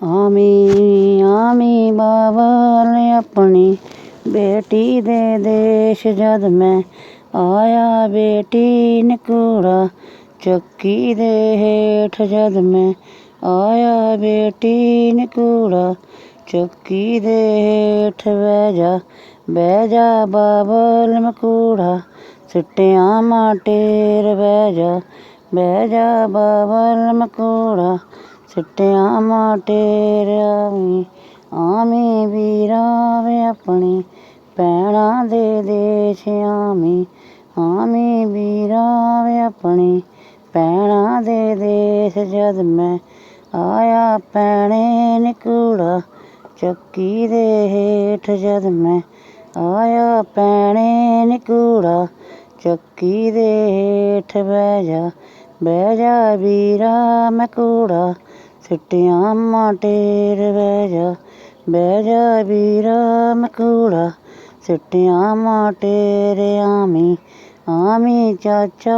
ਆਮੀ ਆਮੀ ਬਾਬਲ ਆਪਣੀ ਬੇਟੀ ਦੇ ਦੇਸ਼ ਜਦ ਮੈਂ ਆਇਆ ਬੇਟੀ ਨਕੂੜਾ ਚੱਕੀ ਦੇ ਹੇਠ ਜਦ ਮੈਂ ਆਇਆ ਬੇਟੀ ਨਕੂੜਾ ਚੱਕੀ ਦੇ ਹੇਠ ਬਹਿ ਜਾ ਬਹਿ ਜਾ ਬਾਬਲ ਮਕੂੜਾ ਸਿੱਟਿਆਂ ਮਾਟੇਰ ਬਹਿ ਜਾ ਬਹਿ ਜਾ ਬਾਬਲ ਮਕੂੜਾ ਸਿੱਟਿਆਂ ਮਾਟੇਰ ਆਵੀਂ ਆਵੀਂ ਵੀਰਾਂ ਵੇ ਆਪਣੀ ਭੈਣਾਂ ਦੇ ਦੇਸ਼ ਆਵੀਂ ਆਵੀਂ ਵੀਰਾਂ ਵੇ ਆਪਣੀ ਭੈਣਾਂ ਦੇ ਦੇਸ਼ ਜਦ ਮੈਂ ਆਇਆ ਭੈਣੇ ਨਕੂੜਾ, ਚੱਕੀ ਦੇ ਹੇਠ ਜਦ ਮੈਂ ਆਇਆ ਭੈਣੇ ਨਕੂੜਾ, ਚੱਕੀ ਦੇ ਹੇਠ ਬਹਿ ਜਾ ਬਹਿ ਜਾ ਵੀਰਾ ਮਕੂੜਾ ਸਿੱਟਿਆਂ ਮਾਟੇਰ ਬਹਿ ਜਾ ਬਹਿ ਜਾ ਵੀਰਾ ਮਕੂੜਾ ਸਿੱਟਿਆਂ ਮਾਟੇਰ ਆਮੀ ਆਮੀ ਚਾਚਾ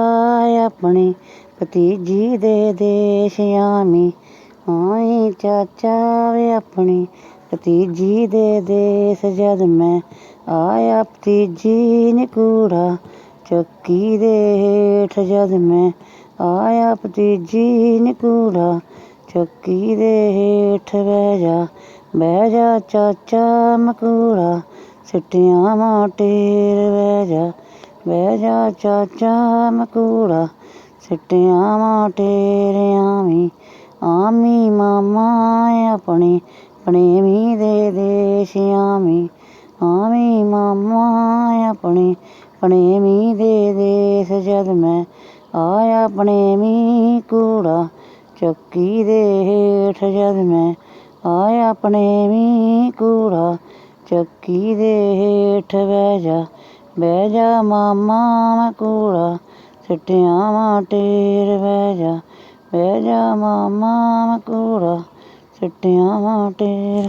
ਆਪਣੀ, ਭਤੀਜੀ ਦੇ ਦੇਸ਼ ਆਵੀਂ। ਆਵੀਂ ਚਾਚਾ ਵੇ ਆਪਣੀ, ਭਤੀਜੀ ਦੇ ਦੇਸ਼ ਜਦ ਮੈਂ ਆਇਆ, ਭਤੀਜੀ ਨਕੂੜਾ ਚੱਕੀ ਦੇ ਹੇਠ ਜਦ ਮੈਂ ਆਇਆ, ਭਤੀਜੀ ਕੂੜਾ ਚੱਕੀ ਦੇ ਹੇਠ ਬਹਿ ਜਾ ਬਹਿ ਜਾ ਚਾਚਾ ਮਕੂੜਾ, ਸਿੱਟਿਆਂ ਮਾਟੇਰ ਬਹਿ ਜਾ ਬਹਿ ਜਾ ਚਾਚਾ ਮਕੂੜਾ, ਸਿੱਟਿਆਂ ਮਾਟੇਰ ਆਵੀਂ ਆਵੀਂ ਮਾਮਾ ਆਪਣੀ ਪਣੇਵੀਂ ਦੇ ਦੇਸ਼ ਆਵੀਂ ਆਵੀਂ ਮਾਮਾ ਆਪਣੀ ਪਣੇਵੀਂ ਦੇ ਦੇਸ਼ ਜਦ ਮੈਂ ਆਇਆ ਪਣੇਵੀਂ ਕੂੜਾ ਚੱਕੀ ਦੇ ਹੇਠ ਜਦ ਮੈਂ ਆਇਆ ਵੀ ਕੂੜਾ, ਚੱਕੀ ਦੇ ਹੇਠ ਬਹਿ ਜਾ ਬਹਿ ਜਾ ਮਾਮਾ ਮੈਂ ਕੂੜਾ, ਸਿੱਟਿਆਂ ਮਾਟੇਰ ਬਹਿ ਜਾ ਬਹਿ ਜਾ ਮਾਮਾ ਮੈਂ ਕੂੜਾ ਵਾਂ ਢੇਰ